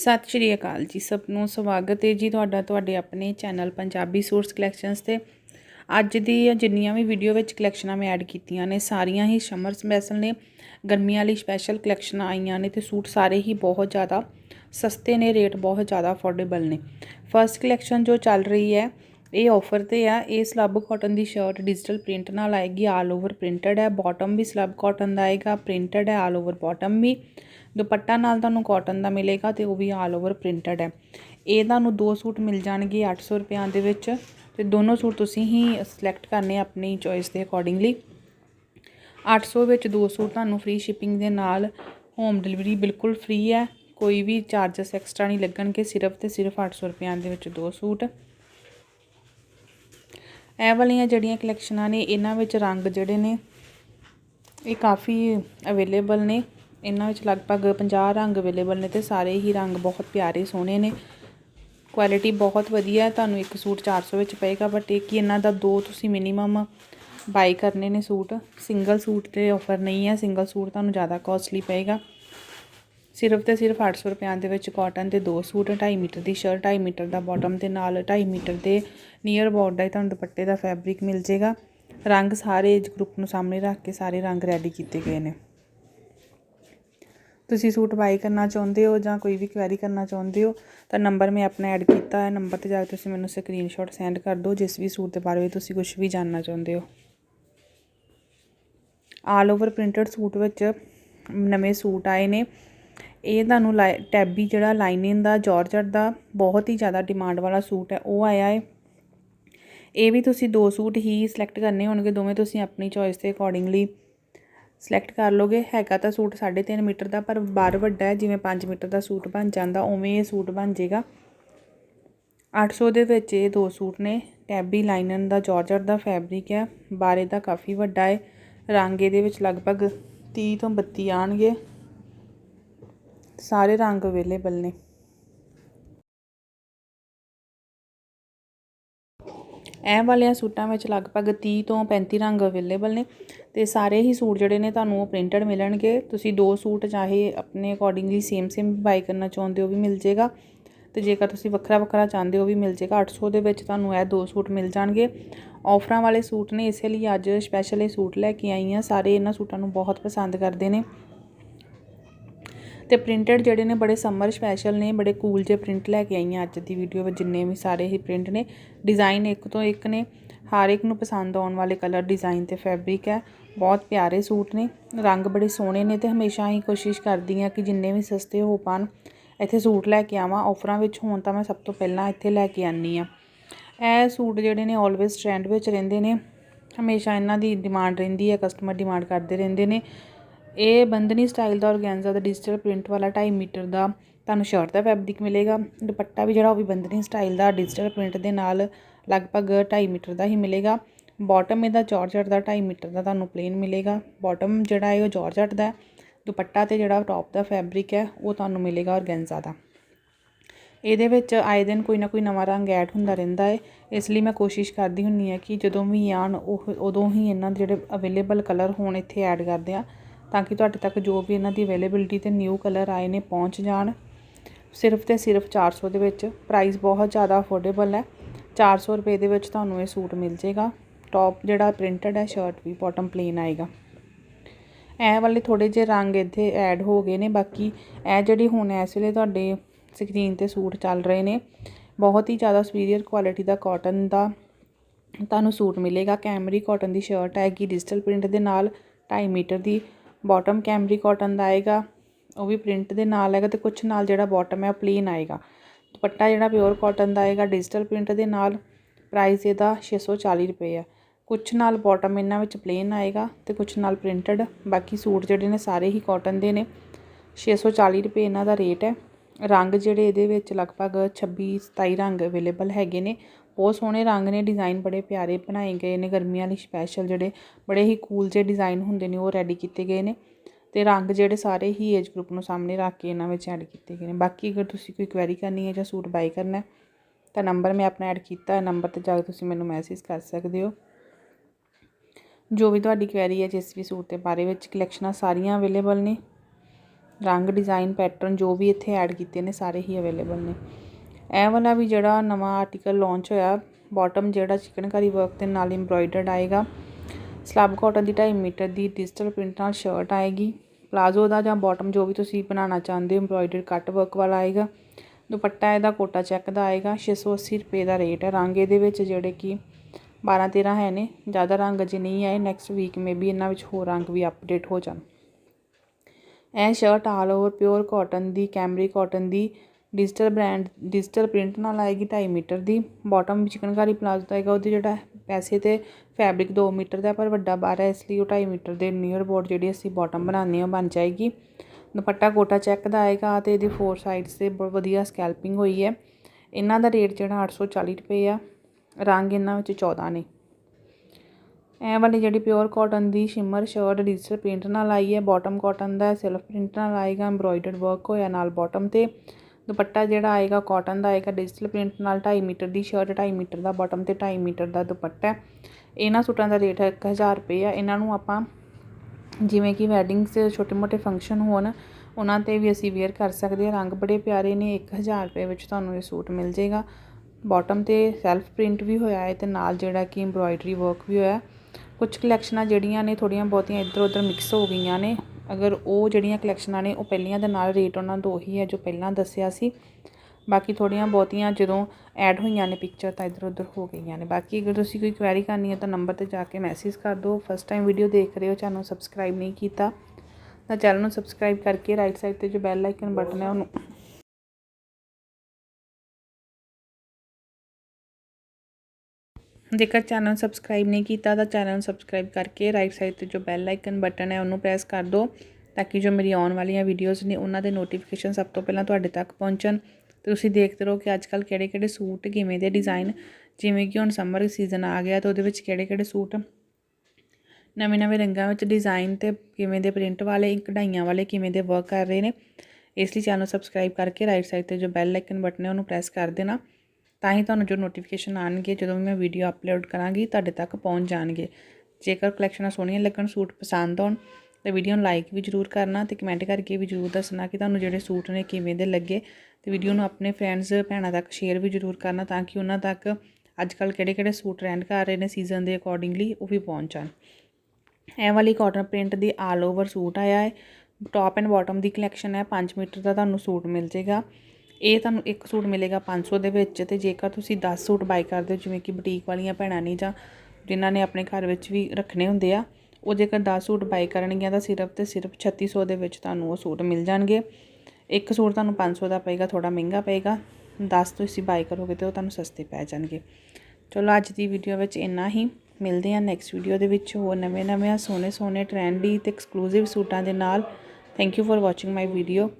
ਸਤਿ ਸ਼੍ਰੀ ਅਕਾਲ ਜੀ ਸਭ ਨੂੰ, ਸਵਾਗਤ ਹੈ ਜੀ ਤੁਹਾਡਾ, ਤੁਹਾਡੇ ਆਪਣੇ ਚੈਨਲ ਪੰਜਾਬੀ ਸੂਟਸ ਕਲੈਕਸ਼ਨਸ ਤੇ। ਅੱਜ ਦੀ ਜਿੰਨੀਆਂ ਵੀ ਵੀਡੀਓ ਵਿੱਚ ਕਲੈਕਸ਼ਨਾਂ ਮੈਂ ਐਡ ਕੀਤੀਆਂ ਨੇ, ਸਾਰੀਆਂ ਹੀ ਸਮਰ ਸਪੈਸ਼ਲ ਨੇ। ਗਰਮੀਆਂ ਲਈ ਸਪੈਸ਼ਲ ਕਲੈਕਸ਼ਨਾਂ ਆਈਆਂ ਨੇ ਤੇ ਸੂਟ ਸਾਰੇ ਹੀ ਬਹੁਤ ਜ਼ਿਆਦਾ ਸਸਤੇ ਨੇ ਰੇਟ ਬਹੁਤ ਜ਼ਿਆਦਾ ਅਫੋਰਡੇਬਲ ਨੇ। ਫਰਸਟ ਕਲੈਕਸ਼ਨ ਜੋ ਚੱਲ ਰਹੀ ਹੈ ਇਹ ਆਫਰ ਤੇ ਆ, ਇਹ ਸਲੱਬ ਕਾਟਨ ਦੀ ਸ਼ਰਟ ਡਿਜੀਟਲ ਪ੍ਰਿੰਟ ਨਾਲ ਆਏਗੀ ਆਲ ਓਵਰ ਪ੍ਰਿੰਟਡ ਹੈ ਬਾਟਮ ਵੀ ਸਲੱਬ ਕਾਟਨ ਦਾ ਆਏਗਾ ਪ੍ਰਿੰਟਡ ਹੈ ਆਲ ਓਵਰ ਬਾਟਮ ਵੀ। ਦੁਪੱਟਾ ਨਾਲ ਤੁਹਾਨੂੰ ਕਾਟਨ ਦਾ ਮਿਲੇਗਾ ਤੇ ਉਹ ਵੀ ਆਲ ਓਵਰ ਪ੍ਰਿੰਟਡ ਹੈ। ਇਹ ਤੁਹਾਨੂੰ ਦੋ ਸੂਟ ਮਿਲ ਜਾਣਗੇ 800 ਰੁਪਿਆਂ ਦੇ ਵਿੱਚ ਤੇ ਦੋਨੋਂ ਸੂਟ ਤੁਸੀਂ ਹੀ ਸਿਲੈਕਟ ਕਰਨੇ ਆਪਣੀ ਚੋਇਸ ਦੇ ਅਕੋਰਡਿੰਗਲੀ 800 ਵਿੱਚ ਦੋ ਸੂਟ ਤੁਹਾਨੂੰ ਫ੍ਰੀ ਸ਼ਿਪਿੰਗ ਦੇ ਨਾਲ ਹੋਮ ਡਿਲੀਵਰੀ ਬਿਲਕੁਲ ਫ੍ਰੀ ਹੈ। ਕੋਈ ਵੀ ਚਾਰजेस ਐਕਸਟਰਾ ਨਹੀਂ ਲੱਗਣਗੇ, ਸਿਰਫ ਤੇ ਸਿਰਫ 800 ਰੁਪਿਆਂ ਦੇ ਵਿੱਚ ਦੋ ਸੂਟ। ਇਹ ਵਾਲੀਆਂ ਜਿਹੜੀਆਂ ਕਲੈਕਸ਼ਨਾਂ ਨੇ, ਇਹਨਾਂ ਵਿੱਚ ਰੰਗ ਜਿਹੜੇ ਨੇ, ਇਹ ਕਾਫੀ ਅਵੇਲੇਬਲ ਨੇ। ਇਹਨਾਂ ਵਿੱਚ ਲਗਭਗ 50 ਰੰਗ ਅਵੇਲੇਬਲ ਨੇ ਤੇ ਸਾਰੇ ਹੀ ਰੰਗ ਬਹੁਤ ਪਿਆਰੇ, ਸੋਹਣੇ ਨੇ। ਕੁਆਲਿਟੀ ਬਹੁਤ ਵਧੀਆ ਹੈ ਤੁਹਾਨੂੰ ਇੱਕ ਸੂਟ 400 ਵਿੱਚ ਪਏਗਾ ਬਟ ਇਹ ਕਿ ਇਹਨਾਂ ਦਾ ਦੋ ਤੁਸੀਂ ਮਿਨੀਮਮ ਬਾਈ ਕਰਨੇ ਨੇ ਸੂਟ। ਸਿੰਗਲ ਸੂਟ ਤੇ ਆਫਰ ਨਹੀਂ ਹੈ ਸਿੰਗਲ ਸੂਟ ਤੁਹਾਨੂੰ ਜ਼ਿਆਦਾ ਕਾਸਟਲੀ ਪਏਗਾ। ਸਿਰਫ ਤੇ ਸਿਰਫ 800 ਰੁਪਿਆਂ ਦੇ ਵਿੱਚ ਕਾਟਨ ਦੇ ਦੋ ਸੂਟ 2.5 ਮੀਟਰ ਦੀ ਸ਼ਰਟ 2.5 ਮੀਟਰ ਦਾ ਬਾਟਮ ਦੇ ਨਾਲ 2.5 ਮੀਟਰ ਦੇ ਨੀਅਰ ਅਬਾਊਟ ਦਾ ਤੁਹਾਨੂੰ ਦੁਪੱਟੇ ਦਾ ਫੈਬਰਿਕ ਮਿਲ ਜੇਗਾ ਰੰਗ ਸਾਰੇ ਏਜ ਗਰੁੱਪ ਨੂੰ ਸਾਹਮਣੇ ਰੱਖ ਕੇ ਸਾਰੇ ਰੰਗ ਰੈਡੀ ਕੀਤੇ ਗਏ ਨੇ। ਤੁਸੀਂ ਸੂਟ ਬਾਈ ਕਰਨਾ ਚਾਹੁੰਦੇ ਹੋ ਜਾਂ ਕੋਈ ਵੀ ਕੁਐਰੀ ਕਰਨਾ ਚਾਹੁੰਦੇ ਹੋ, ਤਾਂ ਨੰਬਰ ਮੈਂ ਆਪਣਾ ਐਡ ਕੀਤਾ ਹੈ। ਨੰਬਰ ਤੇ ਜਾ ਕੇ ਤੁਸੀਂ ਮੈਨੂੰ ਸਕਰੀਨਸ਼ਾਟ ਸੈਂਡ ਕਰ ਦਿਓ, ਜਿਸ ਵੀ ਸੂਟ ਦੇ ਬਾਰੇ ਵਿੱਚ ਤੁਸੀਂ ਕੁਝ ਵੀ ਜਾਣਨਾ ਚਾਹੁੰਦੇ ਹੋ। ਆਲ ਓਵਰ ਪ੍ਰਿੰਟਡ ਸੂਟ ਵਿੱਚ ਨਵੇਂ ਸੂਟ ਆਏ ਨੇ। ਇਹ ਤੁਹਾਨੂੰ ਲਾਈ ਟੈਬੀ ਜਿਹੜਾ ਲਾਈਨਿੰਗ ਦਾ, ਜਾਰਜਟ ਦਾ ਬਹੁਤ ਹੀ ਜ਼ਿਆਦਾ ਡਿਮਾਂਡ ਵਾਲਾ ਸੂਟ ਹੈ, ਉਹ ਆਇਆ ਹੈ। ਇਹ ਵੀ ਤੁਸੀਂ ਦੋ ਸੂਟ ਹੀ ਸਿਲੈਕਟ ਕਰਨੇ ਹੋਣਗੇ, ਦੋਵੇਂ ਤੁਸੀਂ ਆਪਣੀ ਚੋਇਸ ਦੇ ਅਕੋਰਡਿੰਗਲੀ ਸਿਲੈਕਟ ਕਰ ਲੋਗੇ। ਹੈਗਾ ਤਾਂ ਸੂਟ 3.5 ਮੀਟਰ ਦਾ, ਪਰ ਬਾਹਰ ਵੱਡਾ ਹੈ, ਜਿਵੇਂ 5 ਮੀਟਰ ਦਾ ਸੂਟ ਬਣ ਜਾਂਦਾ, ਉਵੇਂ ਇਹ ਸੂਟ ਬਣ ਜਾਏਗਾ 800 ਦੇ ਵਿੱਚ ਇਹ ਦੋ ਸੂਟ ਨੇ, ਟੈਬੀ ਲਾਈਨਨ ਦਾ, ਜਾਰਜਟ ਦਾ ਫੈਬਰਿਕ ਹੈ। ਬਾਰੇ ਦਾ ਕਾਫੀ ਵੱਡਾ ਹੈ। ਰੰਗ ਇਹਦੇ ਵਿੱਚ ਲਗਭਗ 30 ਤੋਂ 32 ਆਣਗੇ। ਸਾਰੇ ਰੰਗ ਅਵੇਲੇਬਲ ਨੇ। ਇਹ ਵਾਲਿਆਂ ਸੂਟਾਂ ਵਿੱਚ ਲਗਭਗ 30 ਤੋਂ 35 ਰੰਗ ਅਵੇਲੇਬਲ ਨੇ ਤੇ ਸਾਰੇ ਹੀ ਸੂਟ ਜਿਹੜੇ ਨੇ ਤੁਹਾਨੂੰ ਉਹ ਪ੍ਰਿੰਟਡ ਮਿਲਣਗੇ। ਤੁਸੀਂ ਦੋ ਸੂਟ ਚਾਹੇ ਆਪਣੇ ਅਕੋਰਡਿੰਗਲੀ ਸੇਮ ਸੇਮ ਬਾਈ ਕਰਨਾ ਚਾਹੁੰਦੇ ਹੋ ਵੀ ਮਿਲ ਜੇਗਾ ਤੇ ਜੇਕਰ ਤੁਸੀਂ ਵੱਖਰਾ ਵੱਖਰਾ ਚਾਹੁੰਦੇ ਹੋ ਵੀ ਮਿਲ ਜੇਗਾ 800 ਦੇ ਵਿੱਚ ਤੁਹਾਨੂੰ ਇਹ ਦੋ ਸੂਟ ਮਿਲ ਜਾਣਗੇ। ਆਫਰਾਂ ਵਾਲੇ ਸੂਟ ਨੇ, ਇਸੇ ਲਈ ਅੱਜ ਸਪੈਸ਼ਲ ਇਹ ਸੂਟ ਲੈ ਕੇ ਆਈ ਆ ਸਾਰੇ ਇਹਨਾਂ ਸੂਟਾਂ ਨੂੰ ਬਹੁਤ ਪਸੰਦ ਕਰਦੇ ਨੇ। ਤੇ ਪ੍ਰਿੰਟਡ ਜਿਹੜੇ ਨੇ ਬੜੇ ਸਮਰ ਸਪੈਸ਼ਲ ਨੇ, ਬੜੇ ਕੂਲ ਜੇ ਪ੍ਰਿੰਟ ਲੈ ਕੇ ਆਈਆਂ ਅੱਜ ਦੀ ਵੀਡੀਓ ਵਿੱਚ, ਜਿੰਨੇ ਵੀ ਸਾਰੇ ਹੀ ਪ੍ਰਿੰਟ ਨੇ। ਡਿਜ਼ਾਈਨ ਇੱਕ ਤੋਂ ਇੱਕ ਨੇ, ਹਰ ਇੱਕ ਨੂੰ ਪਸੰਦ ਆਉਣ ਵਾਲੇ ਕਲਰ ਡਿਜ਼ਾਈਨ ਤੇ ਫੈਬਰਿਕ ਹੈ। ਬਹੁਤ ਪਿਆਰੇ ਸੂਟ ਨੇ, ਰੰਗ ਬੜੇ ਸੋਹਣੇ ਨੇ ਤੇ ਹਮੇਸ਼ਾ ਹੀ ਕੋਸ਼ਿਸ਼ ਕਰਦੀ ਆ ਕਿ ਜਿੰਨੇ ਵੀ ਸਸਤੇ ਹੋ ਪਾਣ, ਇੱਥੇ ਸੂਟ ਲੈ ਕੇ ਆਵਾਂ। ਆਫਰਾਂ ਵਿੱਚ ਹੋਣ ਤਾਂ ਮੈਂ ਸਭ ਤੋਂ ਪਹਿਲਾਂ ਇੱਥੇ ਲੈ ਕੇ ਆਨੀ ਆ ਇਹ ਸੂਟ ਜਿਹੜੇ ਨੇ ਆਲਵੇਸ ਟ੍ਰੈਂਡ ਵਿੱਚ ਰਹਿੰਦੇ ਨੇ, ਹਮੇਸ਼ਾ ਇਹਨਾਂ ਦੀ ਡਿਮਾਂਡ ਰਹਿੰਦੀ ਹੈ ਕਸਟਮਰ ਡਿਮਾਂਡ ਕਰਦੇ ਰਹਿੰਦੇ ਨੇ। ਇਹ ਬੰਦਨੀ ਸਟਾਈਲ ਦਾ ਔਰਗੈਂਜ਼ਾ ਦਾ ਡਿਜੀਟਲ ਪ੍ਰਿੰਟ ਵਾਲਾ 2.5 ਮੀਟਰ ਦਾ ਤੁਹਾਨੂੰ ਸ਼ਰਟ ਦਾ ਫੈਬਰਿਕ ਮਿਲੇਗਾ। ਦੁਪੱਟਾ ਵੀ ਜਿਹੜਾ ਉਹ ਵੀ ਬੰਦਨੀ ਸਟਾਈਲ ਦਾ ਡਿਜੀਟਲ ਪ੍ਰਿੰਟ ਦੇ ਨਾਲ ਲਗਭਗ 2.5 ਮੀਟਰ ਦਾ ਹੀ ਮਿਲੇਗਾ। ਬਾਟਮ ਇਹਦਾ ਜਾਰਜਟ ਦਾ 2.5 ਮੀਟਰ ਦਾ ਤੁਹਾਨੂੰ ਪਲੇਨ ਮਿਲੇਗਾ। ਬਾਟਮ ਜਿਹੜਾ ਹੈ ਉਹ ਜਾਰਜਟ ਦਾ ਦੁਪੱਟਾ ਤੇ ਜਿਹੜਾ ਟੌਪ ਦਾ ਫੈਬਰਿਕ ਹੈ, ਉਹ ਤੁਹਾਨੂੰ ਮਿਲੇਗਾ ਔਰਗੈਂਜ਼ਾ ਦਾ। ਇਹਦੇ ਵਿੱਚ ਆਏ ਦਿਨ ਕੋਈ ਨਾ ਕੋਈ ਨਵਾਂ ਰੰਗ ਐਡ ਹੁੰਦਾ ਰਹਿੰਦਾ ਹੈ। ਇਸ ਲਈ ਮੈਂ ਕੋਸ਼ਿਸ਼ ਕਰਦੀ ਹੁੰਨੀ ਆ ਕਿ ਜਦੋਂ ਵੀ ਆਣ ਉਹ ਉਦੋਂ ਹੀ ਇਹਨਾਂ ਦੇ ਜਿਹੜੇ ਅਵੇਲੇਬਲ ਕਲਰ ਹੋਣ ਇੱਥੇ ਐਡ ਕਰਦੇ ਆ ਤਾਂ ਕਿ ਤੁਹਾਡੇ ਤੱਕ ਜੋ ਵੀ ਇਹਨਾਂ ਦੀ ਅਵੇਲੇਬਿਲਟੀ ਤੇ ਨਿਊ ਕਲਰ ਆਏ ਨੇ ਪਹੁੰਚ ਜਾਣ। ਸਿਰਫ ਤੇ ਸਿਰਫ 400 ਦੇ ਵਿੱਚ ਪ੍ਰਾਈਸ ਬਹੁਤ ਜ਼ਿਆਦਾ ਅਫੋਰਡੇਬਲ ਹੈ। 400 ਰੁਪਏ ਦੇ ਵਿੱਚ ਤੁਹਾਨੂੰ ਇਹ ਸੂਟ ਮਿਲ ਜੇਗਾ ਟੌਪ ਜਿਹੜਾ ਪ੍ਰਿੰਟਡ ਹੈ ਸ਼ਰਟ ਵੀ ਬਾਟਮ ਪਲੇਨ ਆਏਗਾ। ਇਹ ਵਾਲੇ ਥੋੜੇ ਜਿਹੇ ਰੰਗ ਇੱਥੇ ਐਡ ਹੋ ਗਏ ਨੇ। ਬਾਕੀ ਇਹ ਜਿਹੜੀ ਹੁਣ ਇਸ ਵੇਲੇ ਤੁਹਾਡੇ ਸਕਰੀਨ ਤੇ ਸੂਟ ਚੱਲ ਰਹੇ ਨੇ, ਬਹੁਤ ਹੀ ਜ਼ਿਆਦਾ ਸੁਪੀਰੀਅਰ ਕੁਆਲਿਟੀ ਦਾ ਕਾਟਨ ਦਾ ਤੁਹਾਨੂੰ ਸੂਟ ਮਿਲੇਗਾ। ਕੈਮਰੀ ਕਾਟਨ ਦੀ ਸ਼ਰਟ ਹੈਗੀ ਡਿਜੀਟਲ ਪ੍ਰਿੰਟ ਦੇ ਨਾਲ 2.5 ਮੀਟਰ ਦੀ। ਬੋਟਮ ਕੈਮਰੀ ਕਾਟਨ ਦਾ ਆਏਗਾ, ਉਹ ਵੀ ਪ੍ਰਿੰਟ ਦੇ ਨਾਲ ਹੈਗਾ ਤੇ ਕੁਝ ਨਾਲ ਜਿਹੜਾ ਬਾਟਮ ਹੈ ਉਹ ਪਲੇਨ ਆਏਗਾ। ਦੁਪੱਟਾ ਜਿਹੜਾ ਪਿਓਰ ਕਾਟਨ ਦਾ ਆਏਗਾ ਡਿਜੀਟਲ ਪ੍ਰਿੰਟ ਦੇ ਨਾਲ ਪ੍ਰਾਈਸ ਇਹਦਾ 640 ਰੁਪਏ ਆ। ਕੁਝ ਨਾਲ ਬਾਟਮ ਇਹਨਾਂ ਵਿੱਚ ਪਲੇਨ ਆਏਗਾ ਤੇ ਕੁਝ ਨਾਲ ਪ੍ਰਿੰਟਡ ਬਾਕੀ ਸੂਟ ਜਿਹੜੇ ਨੇ ਸਾਰੇ ਹੀ ਕਾਟਨ ਦੇ ਨੇ। 640 ਰੁਪਏ ਇਹਨਾਂ ਦਾ ਰੇਟ ਹੈ। ਰੰਗ ਜਿਹੜੇ ਇਹਦੇ ਵਿੱਚ ਲਗਭਗ 26 27 ਰੰਗ ਅਵੇਲੇਬਲ ਹੈਗੇ ਨੇ। ਬਹੁਤ ਸੋਹਣੇ ਰੰਗ ਨੇ ਡਿਜ਼ਾਈਨ ਬੜੇ ਪਿਆਰੇ ਬਣਾਏ ਗਏ ਨੇ, ਗਰਮੀਆਂ ਲਈ ਸਪੈਸ਼ਲ ਜਿਹੜੇ ਬੜੇ ਹੀ ਕੂਲ ਜਿਹੇ ਡਿਜ਼ਾਈਨ ਹੁੰਦੇ ਨੇ, ਉਹ ਰੈਡੀ ਕੀਤੇ ਗਏ ਨੇ ਤੇ ਰੰਗ ਜਿਹੜੇ ਸਾਰੇ ਹੀ ਏਜ ਗਰੁੱਪ ਨੂੰ ਸਾਹਮਣੇ ਰੱਖ ਕੇ ਇਹਨਾਂ ਵਿੱਚ ਐਡ ਕੀਤੇ ਗਏ ਨੇ। ਬਾਕੀ ਅਗਰ ਤੁਸੀਂ ਕੋਈ ਕੁਐਰੀ ਕਰਨੀ ਹੈ ਜਾਂ ਸੂਟ ਬਾਈ ਕਰਨਾ ਤਾਂ ਨੰਬਰ ਮੈਂ ਆਪਣਾ ਐਡ ਕੀਤਾ ਹੈ ਨੰਬਰ ਤੇ ਜਾ ਕੇ ਤੁਸੀਂ ਮੈਨੂੰ ਮੈਸੇਜ ਕਰ ਸਕਦੇ ਹੋ। ਜੋ ਵੀ ਤੁਹਾਡੀ ਕੁਐਰੀ ਹੈ ਜਿਸ ਵੀ ਸੂਟ ਦੇ ਬਾਰੇ ਵਿੱਚ ਕਲੈਕਸ਼ਨਾਂ ਸਾਰੀਆਂ ਅਵੇਲੇਬਲ ਨੇ। ਰੰਗ ਡਿਜ਼ਾਈਨ ਪੈਟਰਨ ਜੋ ਵੀ ਇੱਥੇ ਐਡ ਕੀਤੇ ਨੇ, ਸਾਰੇ ਹੀ ਅਵੇਲੇਬਲ ਨੇ। ਇਹ ਵਾਲਾ ਵੀ ਜਿਹੜਾ ਨਵਾਂ ਆਰਟੀਕਲ ਲਾਂਚ ਹੋਇਆ ਬਾਟਮ ਜਿਹੜਾ ਚਿਕਨਕਾਰੀ ਵਰਕ ਦੇ ਨਾਲ ਐਮਬ੍ਰੋਇਡਰਡ ਆਏਗਾ। ਸਲੱਬ ਕਾਟਨ ਦੀ 2.5 ਮੀਟਰ ਦੀ ਡਿਜੀਟਲ ਪ੍ਰਿੰਟ ਨਾਲ ਸ਼ਰਟ ਆਏਗੀ। ਪਲਾਜ਼ੋ ਦਾ ਜਾਂ ਬਾਟਮ ਜੋ ਵੀ ਤੁਸੀਂ ਬਣਾਉਣਾ ਚਾਹੁੰਦੇ ਹੋ ਐਮਬ੍ਰੋਇਡਰ ਕੱਟ ਵਰਕ ਵਾਲਾ ਆਏਗਾ। ਦੁਪੱਟਾ ਇਹਦਾ ਕੋਟਾ ਚੈੱਕ ਦਾ ਆਏਗਾ। 680 ਰੁਪਏ ਦਾ ਰੇਟ ਹੈ ਰੰਗ ਇਹਦੇ ਵਿੱਚ, ਜਿਹੜੇ ਕਿ 12 13 ਹੈ ਨੇ। ਜ਼ਿਆਦਾ ਰੰਗ ਅਜੇ ਨਹੀਂ ਆਏ ਨੈਕਸਟ ਵੀਕ ਮੇ ਵੀ ਇਹਨਾਂ ਵਿੱਚ ਹੋਰ ਰੰਗ ਵੀ ਅਪਡੇਟ ਹੋ ਜਾਣ। ਇਹ shirt all over pure cotton ਦੀ ਕੈਮਰੀ ਕਾਟਨ ਦੀ ਡਿਜੀਟਲ ਬ੍ਰਾਂਡ, ਡਿਜੀਟਲ ਪ੍ਰਿੰਟ ਨਾਲ ਆਏਗੀ 2.5 ਮੀਟਰ ਦੀ। ਬਾਟਮ ਚਿਕਨਕਾਰੀ ਪਲਾਜ਼ੋ ਦਾ ਆਏਗਾ ਉਹਦੇ ਜਿਹੜਾ ਪੈਸੇ ਤੇ ਫੈਬਰਿਕ 2 ਮੀਟਰ ਦਾ, ਪਰ ਵੱਡਾ ਬਾਹਰ ਹੈ, ਇਸ ਲਈ ਉਹ 2.5 ਮੀਟਰ ਦੇ ਨੀਅਰ ਬੋਰਡ ਜਿਹੜੀ ਅਸੀਂ ਬਾਟਮ ਬਣਾਉਂਦੇ ਹਾਂ ਬਣ ਜਾਏਗੀ। ਦੁਪੱਟਾ ਕੋਟਾ ਚੈੱਕ ਦਾ ਆਏਗਾ ਤੇ ਇਹਦੀ ਫੋਰ ਸਾਈਡਸ ਤੇ ਬਹੁਤ ਵਧੀਆ ਸਕੈਲਪਿੰਗ ਹੋਈ ਹੈ। ਇਹਨਾਂ ਦਾ ਰੇਟ ਜਿਹੜਾ 840 ਰੁਪਏ ਆ, ਰੰਗ ਇਹਨਾਂ ਵਿੱਚ 14 ਨੇ। ਇਹ ਵਾਲੀ ਜਿਹੜੀ ਪਿਓਰ ਕਾਟਨ ਦੀ ਸ਼ਿਮਰ ਸ਼ਰਟ ਡਿਜੀਟਲ ਪ੍ਰਿੰਟ ਨਾਲ ਆਈ ਹੈ ਬਾਟਮ ਕਾਟਨ ਦਾ ਸਿਲਫ ਪ੍ਰਿੰਟ ਨਾਲ ਆਏਗਾ ਐਮਬ੍ਰੋਇਡਰਡ ਵਰਕ ਹੋਇਆ ਨਾਲ ਬਾਟਮ ਤੇ। ਦੁਪੱਟਾ ਜਿਹੜਾ ਆਏਗਾ ਕਾਟਨ ਦਾ ਆਏਗਾ ਡਿਜੀਟਲ ਪ੍ਰਿੰਟ ਨਾਲ 2.5 ਮੀਟਰ ਦੀ ਸ਼ਰਟ 2.5 ਮੀਟਰ ਦਾ ਬਾਟਮ ਤੇ 2.5 ਮੀਟਰ ਦਾ ਦੁਪੱਟਾ ਇਹਨਾਂ ਸੂਟਾਂ ਦਾ ਰੇਟ ਹੈ 1000 ਰੁਪਏ ਆ। ਇਹਨਾਂ ਨੂੰ ਆਪਾਂ ਜਿਵੇਂ ਕਿ ਵੈਡਿੰਗਸ ਛੋਟੇ ਮੋਟੇ ਫੰਕਸ਼ਨ ਹੋਣ, ਉਹਨਾਂ ਤੇ ਵੀ ਅਸੀਂ ਵੇਅਰ ਕਰ ਸਕਦੇ ਹਾਂ। ਰੰਗ ਬੜੇ ਪਿਆਰੇ ਨੇ 1000 ਰੁਪਏ ਵਿੱਚ ਤੁਹਾਨੂੰ ਇਹ ਸੂਟ ਮਿਲ ਜਾਏਗਾ। ਬਾਟਮ ਤੇ ਸੈਲਫ ਪ੍ਰਿੰਟ ਵੀ ਹੋਇਆ ਹੈ ਤੇ ਨਾਲ ਜਿਹੜਾ ਕਿ ਐਮਬ੍ਰੋਇਡਰੀ ਵਰਕ ਵੀ ਹੋਇਆ ਕੁਝ ਕਲੈਕਸ਼ਨਾਂ ਜਿਹੜੀਆਂ ਨੇ ਥੋੜੀਆਂ ਬਹੁਤੀਆਂ ਇੱਧਰ ਉੱਧਰ ਮਿਕਸ ਹੋ ਗਈਆਂ ਨੇ। ਅਗਰ ਉਹ ਜਿਹੜੀਆਂ ਕਲੈਕਸ਼ਨਾਂ ਨੇ, ਉਹ ਪਹਿਲੀਆਂ ਦੇ ਨਾਲ ਰੇਟ ਉਹਨਾਂ ਦਾ ਉਹੀ ਹੈ ਜੋ ਪਹਿਲਾਂ ਦੱਸਿਆ ਸੀ। ਬਾਕੀ ਥੋੜੀਆਂ ਬਹੁਤੀਆਂ ਜਦੋਂ ਐਡ ਹੋਈਆਂ ਨੇ ਪਿਕਚਰ ਤਾਂ ਇੱਧਰ ਉੱਧਰ ਹੋ ਗਈਆਂ ਨੇ। ਬਾਕੀ ਅਗਰ ਤੁਸੀਂ ਕੋਈ ਕੁਐਰੀ ਕਰਨੀ ਹੈ ਤਾਂ ਨੰਬਰ ਤੇ ਜਾ ਕੇ ਮੈਸੇਜ ਕਰ ਦਿਓ। ਫਸਟ ਟਾਈਮ ਵੀਡੀਓ ਦੇਖ ਰਹੇ ਹੋ ਚੈਨਲ ਸਬਸਕ੍ਰਾਈਬ ਨਹੀਂ ਕੀਤਾ ਤਾਂ ਚੈਨਲ ਨੂੰ ਸਬਸਕ੍ਰਾਈਬ ਕਰਕੇ ਰਾਈਟ ਸਾਈਡ ਤੇ ਜੋ ਬੈਲ ਆਈਕਨ ਬਟਨ ਹੈ, ਉਹਨੂੰ ਜੇਕਰ ਚੈਨਲ ਸਬਸਕ੍ਰਾਈਬ ਨਹੀਂ ਕੀਤਾ ਤਾਂ ਚੈਨਲ ਨੂੰ ਸਬਸਕ੍ਰਾਈਬ ਕਰਕੇ ਰਾਈਟ ਸਾਈਡ ਤੇ ਜੋ ਬੈਲ ਆਈਕਨ ਬਟਨ ਹੈ ਉਹਨੂੰ ਪ੍ਰੈਸ ਕਰ ਦਿਓ ਤਾਂ ਕਿ ਜੋ ਮੇਰੀ ਆਉਣ ਵਾਲੀਆਂ ਵੀਡੀਓਜ਼ ਨੇ ਉਹਨਾਂ ਦੇ ਨੋਟੀਫਿਕੇਸ਼ਨ ਸਭ ਤੋਂ ਪਹਿਲਾਂ ਤੁਹਾਡੇ ਤੱਕ ਪਹੁੰਚਣ। ਤੇ ਤੁਸੀਂ ਦੇਖਦੇ ਰਹੋ ਕਿ ਅੱਜ ਕੱਲ ਕਿਹੜੇ ਕਿਹੜੇ ਸੂਟ ਕਿਵੇਂ ਦੇ ਡਿਜ਼ਾਈਨ ਜਿਵੇਂ ਕਿ ਹੁਣ ਸਮਰ ਸੀਜ਼ਨ ਆ ਗਿਆ ਤਾਂ ਉਹਦੇ ਵਿੱਚ ਕਿਹੜੇ ਕਿਹੜੇ ਸੂਟ ਨਵੇਂ ਨਵੇਂ ਰੰਗਾਂ ਵਿੱਚ ਡਿਜ਼ਾਈਨ ਤੇ ਕਿਵੇਂ ਦੇ ਪ੍ਰਿੰਟ ਵਾਲੇ ਕਢਾਈਆਂ ਵਾਲੇ ਕਿਵੇਂ ਦੇ ਵਰਕ ਕਰ ਰਹੇ ਨੇ। ਇਸ ਲਈ ਚੈਨਲ ਸਬਸਕ੍ਰਾਈਬ ਕਰਕੇ ਰਾਈਟ ਸਾਈਡ ਤੇ ਜੋ ਬੈਲ ਆਈਕਨ ਬਟਨ ਹੈ ਉਹਨੂੰ ਪ੍ਰੈਸ ਕਰ ਦੇਣਾ। ਤਾਂ ਹੀ ਤੁਹਾਨੂੰ ਜੋ ਨੋਟੀਫਿਕੇਸ਼ਨ ਆਣਗੇ ਜਦੋਂ ਵੀ ਮੈਂ ਵੀਡੀਓ ਅਪਲੋਡ ਕਰਾਂਗੀ, ਤੁਹਾਡੇ ਤੱਕ ਪਹੁੰਚ ਜਾਣਗੇ। ਜੇਕਰ ਕਲੈਕਸ਼ਨਾਂ ਸੋਹਣੀਆਂ ਲੱਗਣ, ਸੂਟ ਪਸੰਦ ਆਉਣ, ਤਾਂ ਵੀਡੀਓ ਨੂੰ ਲਾਈਕ ਵੀ ਜ਼ਰੂਰ ਕਰਨਾ ਤੇ ਕਮੈਂਟ ਕਰਕੇ ਵੀ ਜ਼ਰੂਰ ਦੱਸਣਾ ਕਿ ਤੁਹਾਨੂੰ ਜਿਹੜੇ ਸੂਟ ਨੇ ਕਿਵੇਂ ਦੇ ਲੱਗੇ ਤੇ ਵੀਡੀਓ ਨੂੰ ਆਪਣੇ ਫਰੈਂਡਸ ਭੈਣਾਂ ਤੱਕ ਸ਼ੇਅਰ ਵੀ ਜ਼ਰੂਰ ਕਰਨਾ ਤਾਂ ਕਿ ਉਹਨਾਂ ਤੱਕ ਅੱਜ ਕੱਲ ਕਿਹੜੇ ਕਿਹੜੇ ਸੂਟ ਟ੍ਰੈਂਡ ਕਰ ਰਹੇ ਨੇ ਸੀਜ਼ਨ ਦੇ ਅਕੋਰਡਿੰਗਲੀ ਉਹ ਵੀ ਪਹੁੰਚ ਜਾਣ। ਇਹ ਵਾਲੀ ਕਾਟਨ ਪ੍ਰਿੰਟ ਦੀ ਆਲ ਓਵਰ ਸੂਟ ਆਇਆ ਹੈ। ਟੌਪ ਐਂਡ ਬਾਟਮ ਦੀ ਕਲੈਕਸ਼ਨ ਹੈ। 5 ਮੀਟਰ ਦਾ ਤੁਹਾਨੂੰ ਸੂਟ ਮਿਲ ਜਾਏਗਾ। ਇਹ ਤੁਹਾਨੂੰ ਇੱਕ ਸੂਟ ਮਿਲੇਗਾ 500 ਦੇ ਵਿੱਚ ਤੇ ਜੇਕਰ ਤੁਸੀਂ 10 ਸੂਟ ਬਾਈ ਕਰਦੇ ਹੋ, ਜਿਵੇਂ ਕਿ ਬੁਟੀਕ ਵਾਲੀਆਂ ਭੈਣਾਂ ਨੇ ਜਾਂ ਜਿਨ੍ਹਾਂ ਨੇ ਆਪਣੇ ਘਰ ਵਿੱਚ ਵੀ ਰੱਖਣੇ ਹੁੰਦੇ ਆ, ਉਹ ਜੇਕਰ 10 ਸੂਟ ਬਾਈ ਕਰਨਗੀਆਂ ਤਾਂ ਸਿਰਫ ਤੇ ਸਿਰਫ 3600 ਦੇ ਵਿੱਚ ਤੁਹਾਨੂੰ ਉਹ ਸੂਟ ਮਿਲ ਜਾਣਗੇ। ਇੱਕ ਸੂਟ ਤੁਹਾਨੂੰ 500 ਦਾ ਪਏਗਾ ਥੋੜਾ ਮਹਿੰਗਾ ਪਏਗਾ। 10 ਤੁਸੀਂ ਬਾਈ ਕਰੋਗੇ ਤੇ ਉਹ ਤੁਹਾਨੂੰ ਸਸਤੇ ਪੈ ਜਾਣਗੇ। ਚਲੋ ਅੱਜ ਦੀ ਵੀਡੀਓ ਵਿੱਚ ਇੰਨਾ ਹੀ। ਮਿਲਦੇ ਹਾਂ ਨੈਕਸਟ ਵੀਡੀਓ ਦੇ ਵਿੱਚ ਹੋਰ ਨਵੇਂ ਨਵੇਂ ਸੋਹਣੇ ਸੋਹਣੇ ਟ੍ਰੈਂਡੀ ਤੇ ਐਕਸਕਲੂਸਿਵ ਸੂਟਾਂ ਦੇ ਨਾਲ। Thank you for watching my video